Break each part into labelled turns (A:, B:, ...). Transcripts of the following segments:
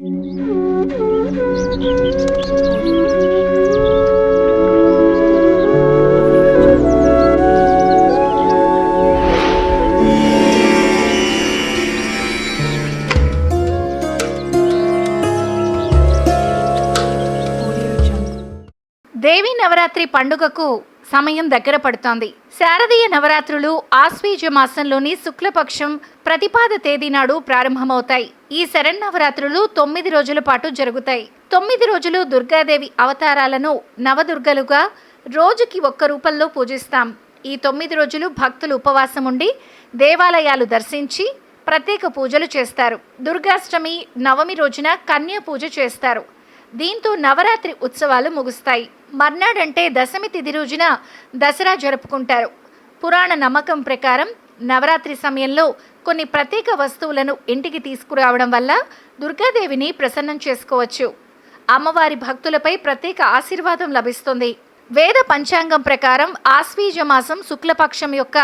A: దేవీ నవరాత్రి పండుగకు సమయం దగ్గర పడుతోంది. శారదీయ నవరాత్రులు ఆశ్వీజ మాసంలోని శుక్లపక్షం ప్రతిపాద తేదీ నాడు ప్రారంభమవుతాయి. ఈ శరన్నవరాత్రులు తొమ్మిది రోజుల పాటు జరుగుతాయి. తొమ్మిది రోజులు దుర్గాదేవి అవతారాలను నవదుర్గలుగా రోజుకి ఒక్క రూపంలో పూజిస్తాం. ఈ తొమ్మిది రోజులు భక్తులు ఉపవాసం ఉండి దేవాలయాలు దర్శించి ప్రత్యేక పూజలు చేస్తారు. దుర్గాష్టమి నవమి రోజున కన్య పూజ చేస్తారు. దీంతో నవరాత్రి ఉత్సవాలు ముగుస్తాయి. మర్నాడంటే దశమి తిథి రోజున దసరా జరుపుకుంటారు. పురాణ నమ్మకం ప్రకారం నవరాత్రి సమయంలో కొన్ని ప్రత్యేక వస్తువులను ఇంటికి తీసుకురావడం వల్ల దుర్గాదేవిని ప్రసన్నం చేసుకోవచ్చు. అమ్మవారి భక్తులపై ప్రత్యేక ఆశీర్వాదం లభిస్తుంది. వేద పంచాంగం ప్రకారం ఆశ్వీజ మాసం శుక్లపక్షం యొక్క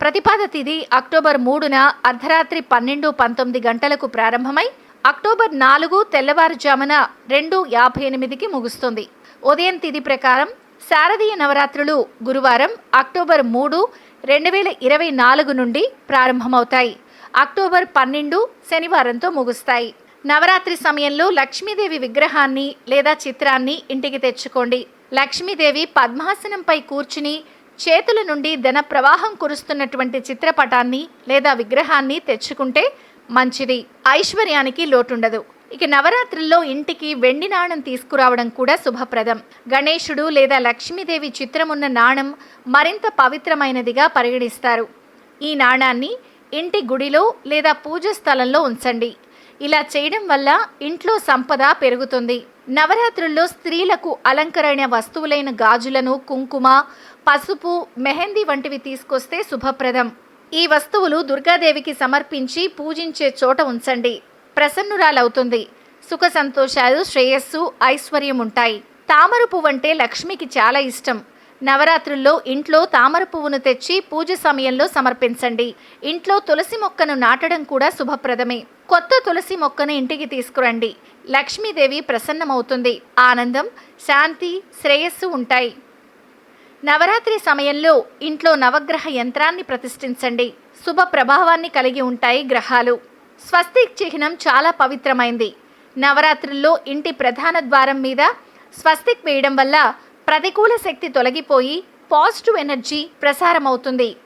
A: ప్రతిపాద తిథి అక్టోబర్ మూడున అర్ధరాత్రి పన్నెండు పంతొమ్మిది గంటలకు ప్రారంభమై అక్టోబర్ నాలుగు తెల్లవారుజామున రెండు యాభై ఎనిమిదికి ముగుస్తుంది. ఉదయం తిథి ప్రకారం శారదీయ నవరాత్రులు గురువారం అక్టోబర్ మూడు రెండు వేల ఇరవై నాలుగు నుండి ప్రారంభమవుతాయి. అక్టోబర్ పన్నెండు శనివారంతో ముగుస్తాయి. నవరాత్రి సమయంలో లక్ష్మీదేవి విగ్రహాన్ని లేదా చిత్రాన్ని ఇంటికి తెచ్చుకోండి. లక్ష్మీదేవి పద్మాసనంపై కూర్చుని చేతుల నుండి ధన ప్రవాహం కురుస్తున్నటువంటి చిత్రపటాన్ని లేదా విగ్రహాన్ని తెచ్చుకుంటే మంచిది. ఐశ్వర్యానికి లోటుండదు. ఇక నవరాత్రుల్లో ఇంటికి వెండి నాణం తీసుకురావడం కూడా శుభప్రదం. గణేశుడు లేదా లక్ష్మీదేవి చిత్రమున్న నాణం మరింత పవిత్రమైనదిగా పరిగణిస్తారు. ఈ నాణాన్ని ఇంటి గుడిలో లేదా పూజ స్థలంలో ఉంచండి. ఇలా చేయడం వల్ల ఇంట్లో సంపద పెరుగుతుంది. నవరాత్రుల్లో స్త్రీలకు అలంకరణ వస్తువులైన గాజులను కుంకుమ పసుపు మెహందీ వంటివి తీసుకొస్తే శుభప్రదం. ఈ వస్తువులు దుర్గాదేవికి సమర్పించి పూజించే చోట ఉంచండి. ప్రసన్నురాలవుతుంది. సుఖ సంతోషాలు శ్రేయస్సు ఐశ్వర్యం ఉంటాయి తామర పువ్వు అంటే లక్ష్మికి చాలా ఇష్టం. నవరాత్రుల్లో ఇంట్లో తామర పువ్వును తెచ్చి పూజ సమయంలో సమర్పించండి. ఇంట్లో తులసి మొక్కను నాటడం కూడా శుభప్రదమే. కొత్త తులసి మొక్కను ఇంటికి తీసుకురండి. లక్ష్మీదేవి ప్రసన్నమవుతుంది. ఆనందం శాంతి శ్రేయస్సు ఉంటాయి. నవరాత్రి సమయంలో ఇంట్లో నవగ్రహ యంత్రాన్ని ప్రతిష్ఠించండి. శుభ ప్రభావాన్ని కలిగి ఉంటాయి గ్రహాలు. స్వస్తిక్ చిహ్నం చాలా పవిత్రమైంది. నవరాత్రుల్లో ఇంటి ప్రధాన ద్వారం మీద స్వస్తిక్ వేయడం వల్ల ప్రతికూల శక్తి తొలగిపోయి పాజిటివ్ ఎనర్జీ ప్రసారమవుతుంది.